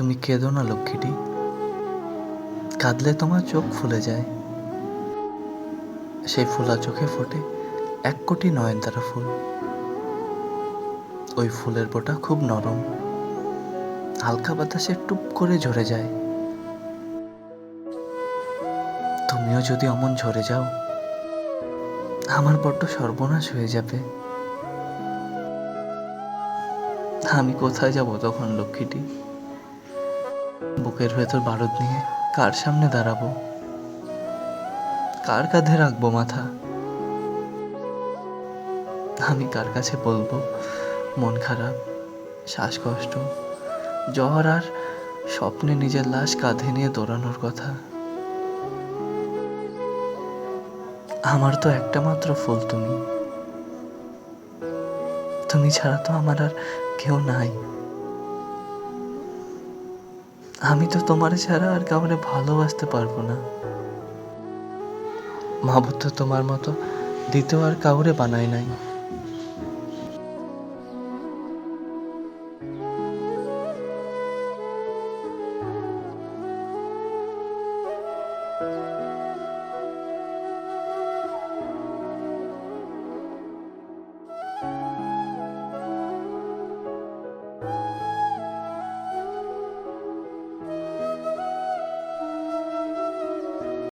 তুমি কেঁদো না লক্ষ্মীটি। কাঁদলে তোমার চোখ ফুলে যায়। সেই ফোলা চোখে ফোটে এক কোটি নয়নতারা ফুল। ওই ফুলের বোটা খুব নরম। হালকা বাতাসে টুপ করে ঝরে যায়। তুমিও যদি অমন ঝরে যাও, আমার বড্ড সর্বনাশ হয়ে যাবে। আমি কোথায় যাব তখন লক্ষ্মীটি? বুকের ভেতর বারুদ নিয়ে কার সামনে দাঁড়াবো? কার কাঁধে রাখব মাথা? আমি কার কাছে বলব? মন খারাপ, শ্বাসকষ্ট, জ্বর আর স্বপ্নে নিজের লাশ কাঁধে নিয়ে দৌড়ানোর কথা। আমার তো একটা মাত্র ফুল তুমি। তুমি ছাড়া তো আমার আর কেউ নাই। আমি তো তোমার ছাড়া আর কাউরে ভালোবাসতে পারব না। মাহবুব তো তোমার মতো দ্বিতীয় আর কাউরে বানায় নাই।